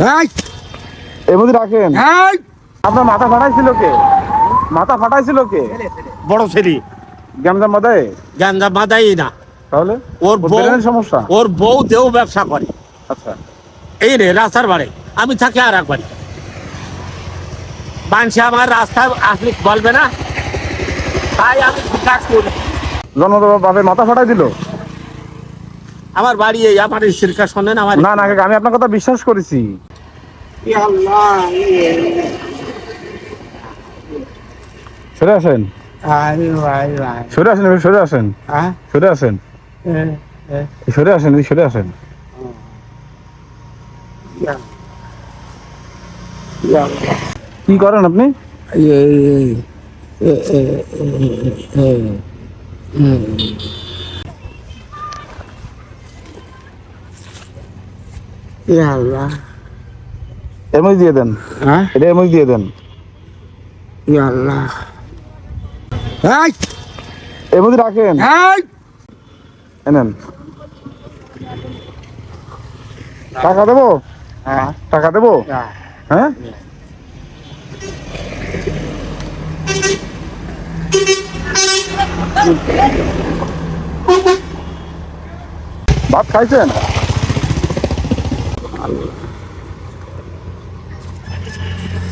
এই। এর মধ্যে রাখেন এই। আপনার মাথা ফাটাইছিল কে? মাথা ফাটাইছিল কে? বড় ছেলে। গ্যামজাম মাথায় গাঞ্জা মাদাই না। তাহলে? ওর বউ সমস্যা? ওর বউ দেও ব্যবসা করে। আচ্ছা। এই রে রাস্তার বাড়ি। আমি থাকি আর একবার মানসি আমার রাস্তায় আসলে বলবে না। তাই আমি কাজ করি। জন্মদাবা বাপের মাথা ফাটাই দিল? আমার বাড়ি এই আমার স্ত্রীর কাছে শোনেন আমার না না আমি আপনার কথা বিশ্বাস করেছি। সরে আসেন। সরে আসেন সরে আসেন। সরে আসেন। সরে আসেন সরে আসেন। কি করেন আপনি? এর মধ্যে দিয়ে দেন। এটা এর মধ্যে দিয়ে দেন। এর মধ্যে রাখেন। এনেন টাকা দেবো? টাকা দেবো? হ্যাঁ? ভাত খাইছেন?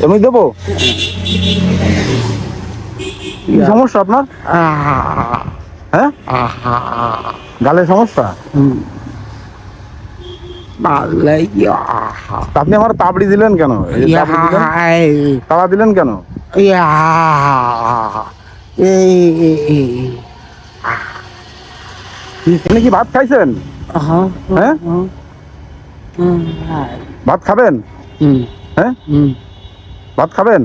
এমনি দেবো? কি সমস্যা আপনার? হ্যাঁ? গালে সমস্যা? আপনি আমার তাবড়ি দিলেন কেন? তালা দিলেন কেন? কি ভাত খাইছেন? হ্যাঁ? ভাত খাবেন? হ্যাঁ? ভাত খাবেন?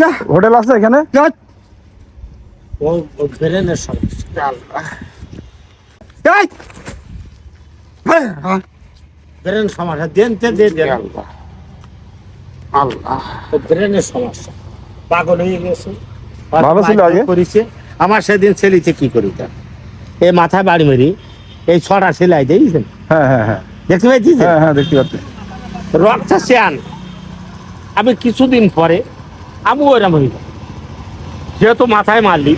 না। হোটেল আছে এখানে? ও ও ব্রেনের সমস্যা ব্রেন সমস্যা দেন তে দে দেন। ও ব্রেনের সমস্যা। পাগল হয়ে গেছে। ভালো ছিল আগে? করেছে। আমার সেদিন ছেলিতে কি করি তা? এই মাথায় বাড়ি মেরি এই ছটা সেলাই দিয়েছেন হ্যাঁ হ্যাঁ হ্যাঁ। দেখতে পাইছিস? হ্যাঁ হ্যাঁ দেখতে পাচ্ছি। রক্তটা শ্যান আমি কিছুদিন পরে আমি ওইরকম হইব যেহেতু মাথায় মারলি।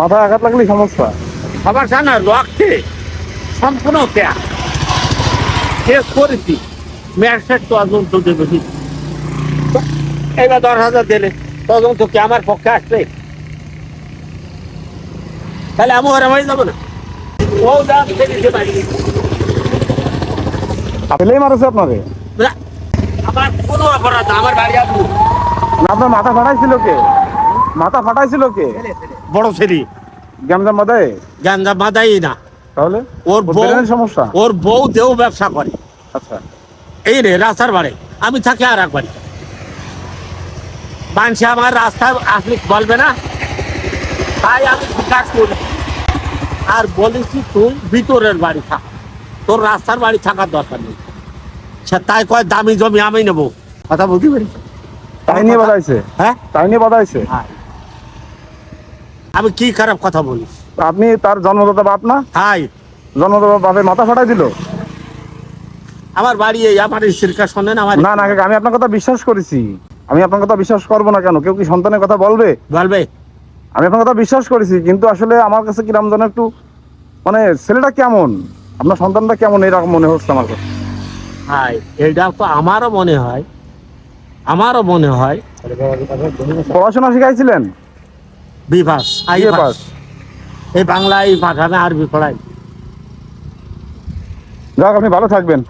মাথায় আঘাত লাগলে সমস্যা। সবার জানা রক্তে সম্পূর্ণ কেয়া। শেষ করেছি। ম্যাচের তদন্ত দেবে? এবার দশ হাজার দিলে তদন্ত কি আমার পক্ষে আসবে? তাহলে আমি ওরা হয়ে যাব না। ও দাম দিতে পারি ছেলেই মারছে আপনাকে? আমার কোনো অপরাধ আমার বাড়ি আসব আপনার মাথা ফাটাইছিল কে? মাথা ফাটাইছিল কে? বড় ছেলে। গ্যামজাম মাথায় গাঞ্জা মাদাই না। তাহলে? ওর বউ সমস্যা? ওর বউ দেও ব্যবসা করে। আচ্ছা। এই রে রাস্তার বাড়ি। আমি থাকি আর এক বাড়ি মানসি আমার রাস্তায় আসলে বলবে না? তাই আমি কাজ করি আর বলেছি তুই ভিতরের বাড়ি থাক। তোর রাস্তার বাড়ি থাকার দরকার নেই। সে তাই কয় দামি জমি আমি নেব। কথা বুঝতে পারি তাই নিয়ে বাদাইছে হ্যাঁ? তাই নিয়ে বাদাইছে আমি কি খারাপ কথা বলি? আপনি তার জন্মদাতা বাপ না? হাই জন্মদাতা বাপের মাথা ফাটাই দিল? আমার বাড়ি এই আমার স্ত্রীর কাছে শোনেন আমার না না আমি আপনার কথা বিশ্বাস করেছি। আমি আপনার কথা বিশ্বাস করব না কেন? কেউ কি সন্তানের কথা বলবে? বলবে। আমি আপনার কথা বিশ্বাস করেছি কিন্তু আসলে আমার কাছে কিরম যেন একটু মানে ছেলেটা কেমন? আপনার সন্তানটা কেমন? এরকম মনে হচ্ছে আমার কাছে হাই এটা তো আমারও মনে হয়। আমারও মনে হয়। পড়াশোনা শিখাইছিলেন? Bibhas I BA pass pass. এই বাংলায় পাঠানে আরবি পড়াই যাক আপনি ভালো থাকবেন।